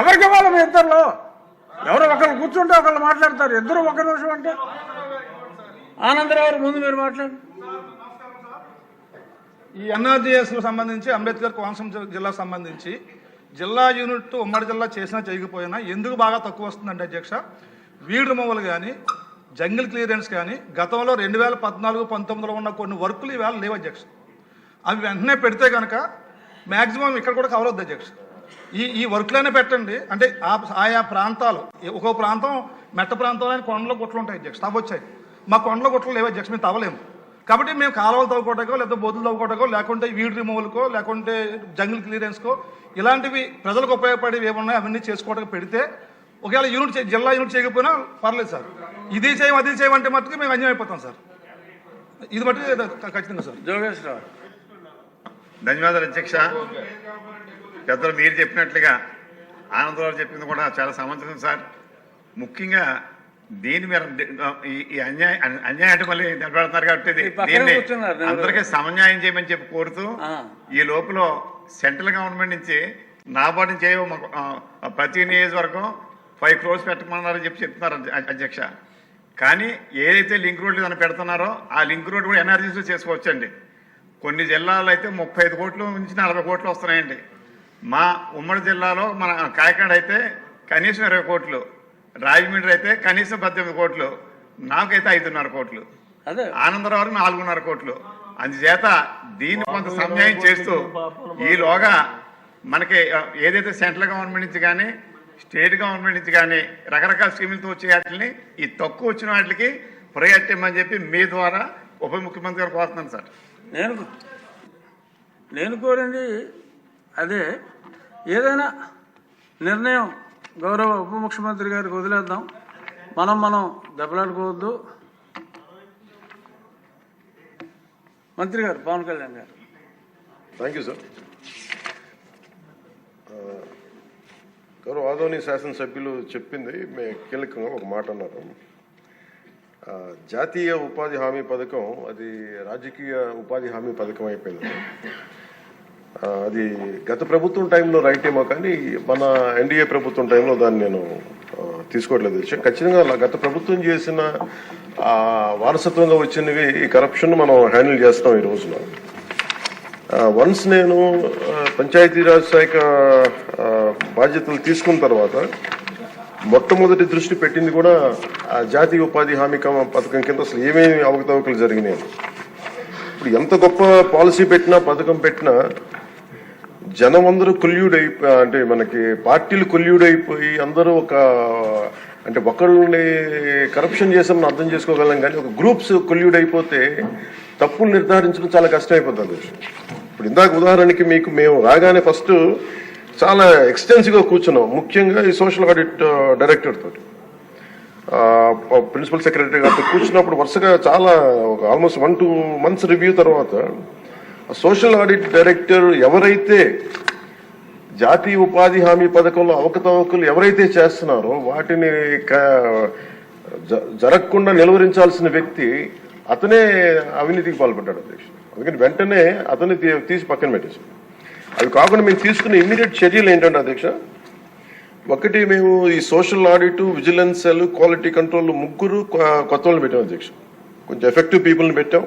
ఎవరికి వాళ్ళ మీ ఇద్దరులో? ఎవరు ఒకరు కూర్చుంటే ఒకళ్ళు మాట్లాడతారు. ఇద్దరు ఒక నిమిషం అంటే? ఆనందరావు ముందు మీరు మాట్లాడు ఈ ఎన్ఆర్జీఎస్కు సంబంధించి అంబేద్కర్ కోనసీమ జిల్లాకు సంబంధించి జిల్లా యూనిట్ ఉమ్మడి జిల్లా చేసినా చేయకపోయినా ఎందుకు బాగా తక్కువ వస్తుందంటే అధ్యక్ష? వీడ్ రిమూవల్ కానీ జంగిల్ క్లియరెన్స్ కానీ గతంలో రెండు వేల పద్నాలుగు పంతొమ్మిదిలో ఉన్న కొన్ని వర్కులు ఈవేళ లేవు అధ్యక్ష. అవి వెంటనే పెడితే కనుక మ్యాక్సిమం ఇక్కడ కూడా కవర్ అవుద్ది అధ్యక్ష. ఈ ఈ వర్క్లైనా పెట్టండి. అంటే ఆ ఆయా ప్రాంతాలు ఒక్కో ప్రాంతం మెట్ట ప్రాంతంలో కొండలో గుట్లు ఉంటాయి అధ్యక్ష తవ్వొచ్చాయి మా కొండలో గుట్లు లేవు అధ్యక్ష మేము తవ్వలేము. కాబట్టి మేము కాలువలు తవ్వుకోవటకో లేకపోతే బొద్దులు తవ్వుకోవటకో లేకుంటే వీడ్ రిమూవల్కో లేకుంటే జంగిల్ క్లియరెన్స్కో ఇలాంటివి ప్రజలకు ఉపయోగపడేవి ఏమున్నాయి అవన్నీ చేసుకోవడానికి పెడితే ఒకవేళ యూనిట్ జిల్లా యూనిట్ చేయకపోయినా పర్లేదు సార్. ఇది చేయం అది చేయమంటే మట్టుకు మేము అన్యం అయిపోతాం సార్. ఇది మటుకు ఖచ్చితంగా సార్. జోగేశ్వరరావు. ధన్యవాదాలు అధ్యక్ష. పెద్దలు మీరు చెప్పినట్లుగా ఆనందరావు చెప్పింది కూడా చాలా సమంజసం సార్ ముఖ్యంగా దీని మీద ఈ- అన్యాయం అన్యాయం అంటే మళ్ళీ నిలబెడుతున్నారు కాబట్టి దీన్ని? అందరికీ సమన్యాయం చేయమని చెప్పి కోరుతూ. ఈ లోపల సెంట్రల్ గవర్నమెంట్ నుంచి నాబార్డు నుంచి ప్రతి నియోజకవర్గం ఫైవ్ క్రోర్స్ పెట్టమన్నారని చెప్పి చెప్తున్నారు అధ్య- అధ్యక్ష కానీ ఏదైతే లింక్ రోడ్లు ఏమైనా పెడుతున్నారో ఆ లింక్ రోడ్ కూడా ఎన్ఆర్జీస్ చేసుకోవచ్చండి కొన్ని జిల్లాల్లో అయితే ముప్పై ఐదు కోట్లు నుంచి నలభై కోట్లు వస్తున్నాయండి మా ఉమ్మడి జిల్లాలో మన కాకినాడ అయితే కనీసం ఇరవై కోట్లు రాజమండ్రి అయితే కనీసం పద్దెనిమిది కోట్లు నాకైతే ఐదున్నర కోట్లు. అదే. ఆనందరావు నాలుగున్నర కోట్లు. అందుచేత దీన్ని కొంత సమన్వయం చేస్తూ ఈలోగా మనకి ఏదైతే సెంట్రల్ గవర్నమెంట్ నుంచి కానీ స్టేట్ గవర్నమెంట్ నుంచి కానీ రకరకాల స్కీములతో వచ్చే వాటిని ఈ తక్కువ వచ్చిన వాటికి ప్రయారిటీ ఇమ్మని చెప్పి మీ ద్వారా ఉప ముఖ్యమంత్రి గారు కోరుతున్నాను సార్. నేను నేను కోరింది అదే ఏదైనా నిర్ణయం గౌరవ ఉప ముఖ్యమంత్రి గారికి వదిలేద్దాం. మనం మనం దెబ్బలాడుకోవద్దు. మంత్రి గారు పవన్ కళ్యాణ్ గారు. థ్యాంక్ యూ సార్ గౌరవ ఆదోని శాసనసభ్యులు చెప్పింది మే కీలకంగా ఒక మాట అన్నారు. Uh, జాతీయ ఉపాధి హామీ పథకం అది రాజకీయ ఉపాధి హామీ పథకం అయిపోయింది. అది గత ప్రభుత్వం టైంలో రైట్ ఏమో కానీ మన ఎన్డీఏ ప్రభుత్వం టైంలో దాన్ని నేను తీసుకోవట్లేదు విషయం ఖచ్చితంగా అలా గత ప్రభుత్వం చేసిన వారసత్వంగా వచ్చినవి ఈ కరప్షన్ మనం హ్యాండిల్ చేస్తున్నాం ఈ రోజున వన్స్ నేను పంచాయతీరాజ్ శాఖ బాధ్యతలు తీసుకున్న తర్వాత మొట్టమొదటి దృష్టి పెట్టింది కూడా ఆ జాతీయ ఉపాధి హామీ పథకం కింద అసలు ఏమేమి అవకతవకలు జరిగినాయి ఇప్పుడు ఎంత గొప్ప పాలసీ పెట్టినా పథకం పెట్టినా జనం అందరూ కొల్యూడ్ అంటే మనకి పార్టీలు కొల్యూడైపోయి అందరూ ఒక అంటే ఒకళ్ళని కరప్షన్ చేసామని అర్థం చేసుకోగలం కానీ ఒక గ్రూప్స్ కొల్యూడ్ అయిపోతే తప్పులు నిర్ధారించడం చాలా కష్టం అయిపోతుంది ఇప్పుడు ఇందాక ఉదాహరణకి మీకు మేము రాగానే ఫస్ట్ చాలా ఎక్స్టెన్సివ్గా కూర్చున్నాం. ముఖ్యంగా ఈ సోషల్ ఆడిట్ డైరెక్టర్ తోటి. ప్రిన్సిపల్ సెక్రటరీ గారితో కూర్చున్నప్పుడు వరుసగా చాలా almost one two months review తర్వాత సోషల్ ఆడిట్ డైరెక్టర్ ఎవరైతే జాతీయ ఉపాధి హామీ పథకంలో అవకతవకలు ఎవరైతే చేస్తున్నారో వాటిని జ- జరగకుండా నిలువరించాల్సిన వ్యక్తి అతనే అవినీతికి పాల్పడ్డాడు అధ్యక్షుడు. అందుకని వెంటనే అతన్ని తీ- తీసి పక్కన పెట్టేసాం అవి కాకుండా మేము తీసుకున్న ఇమ్మీడియట్ చర్యలు ఏంటంటే అధ్యక్ష ఒకటి మేము ఈ social audit vigilance quality control ముగ్గురు కొత్త వాళ్ళు పెట్టాం అధ్యక్ష. కొంచెం ఎఫెక్టివ్ పీపుల్ని పెట్టాం.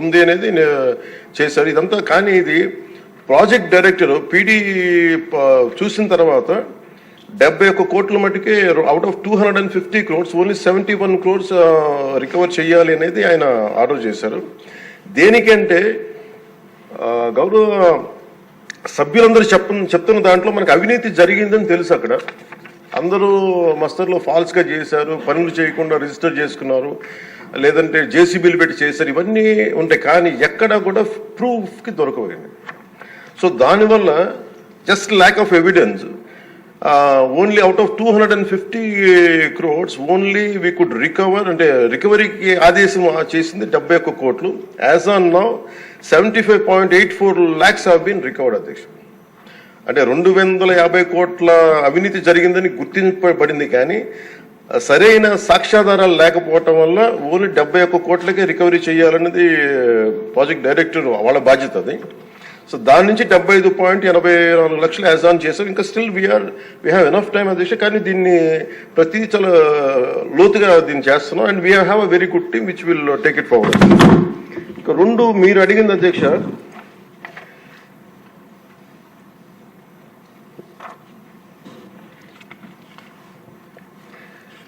ఉంది అనేది చేశారు. ఇదంతా కానీ ఇది ప్రాజెక్ట్ డైరెక్టర్ పీడీ చూసిన తర్వాత డెబ్బై ఒక్క కోట్ల మటుకే out of two hundred and fifty crores only seventy one crores recover చేయాలి అనేది ఆయన ఆర్డర్ చేశారు. దేనికంటే గౌరవ సభ్యులందరూ చెప్ప చెప్తున్న దాంట్లో మనకు అవినీతి జరిగిందని తెలుసు అక్కడ. అందరూ మస్తర్లో ఫాల్స్గా చేశారు పనులు చేయకుండా రిజిస్టర్ చేసుకున్నారు లేదంటే జేసీబీలు పెట్టి చేశారు ఇవన్నీ ఉంటాయి. కానీ ఎక్కడా కూడా ప్రూఫ్కి దొరకవండి సో దానివల్ల just lack of evidence only out of two hundred and fifty crores only we could recover అంటే రికవరీకి ఆదేశం చేసింది డెబ్బై ఒక్క కోట్లు. As on now seventy five point eight four lakhs have been recovered అధ్యక్ష. అంటే రెండు వందల యాభై కోట్ల అవినీతి జరిగిందని గుర్తింపబడింది కానీ సరైన సాక్ష్యాధారాలు లేకపోవటం వల్ల ఓన్లీ డెబ్బై ఒక్క కోట్లకే రికవరీ చేయాలన్నది ప్రాజెక్ట్ డైరెక్టర్ వాళ్ళ బాధ్యత అది. సో దాని నుంచి డెబ్బై ఐదు పాయింట్ ఎనభై నాలుగు లక్షలు యాజాన్ ఆన్ చేసాం ఇంకా still we are we have enough time అధ్యక్ష కానీ దీన్ని ప్రతి చాలా లోతుగా దీన్ని చేస్తున్నాం. And we have a very good team which will take it forward. ఇంకా రెండు మీరు అడిగింది అధ్యక్ష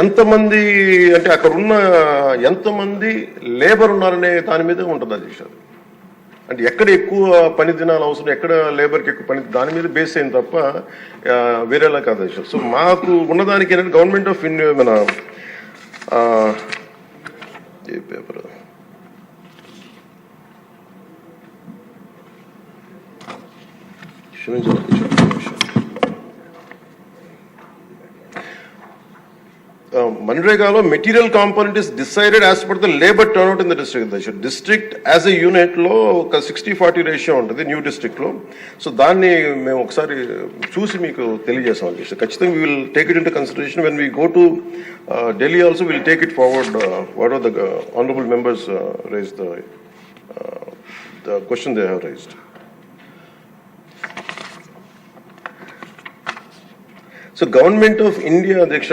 ఎంతమంది అంటే అక్కడ ఉన్న ఎంతమంది లేబర్ ఉన్నారనే దాని మీద ఉంటుంది అధ్యక్ష. అంటే ఎక్కడ ఎక్కువ పని దినాలు అవసరం ఎక్కడ లేబర్కి ఎక్కువ పని దాని మీద బేస్ అయింది తప్ప వేరేలా కాదు అధ్యక్ష. సో మాకు ఉన్నదానికి ఏంటంటే గవర్నమెంట్ ఆఫ్ ఇండియా మన ఏ పేపర్? క్షమించాలి మన్రేగాలో material component is decided as per the labour turnout in the district district as a యూనిట్లో ఒక సిక్స్టీ ఫార్టీ రేషియో ఉంటుంది న్యూ డిస్ట్రిక్ట్లో. సో దాన్ని మేము ఒకసారి చూసి మీకు తెలియజేస్తాం అధ్యక్ష ఖచ్చితంగా we will take it in consideration when we go to Delhi also will take it forward what are the honourable members raise the the question they have raised so government of India అధ్యక్ష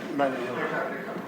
Vale.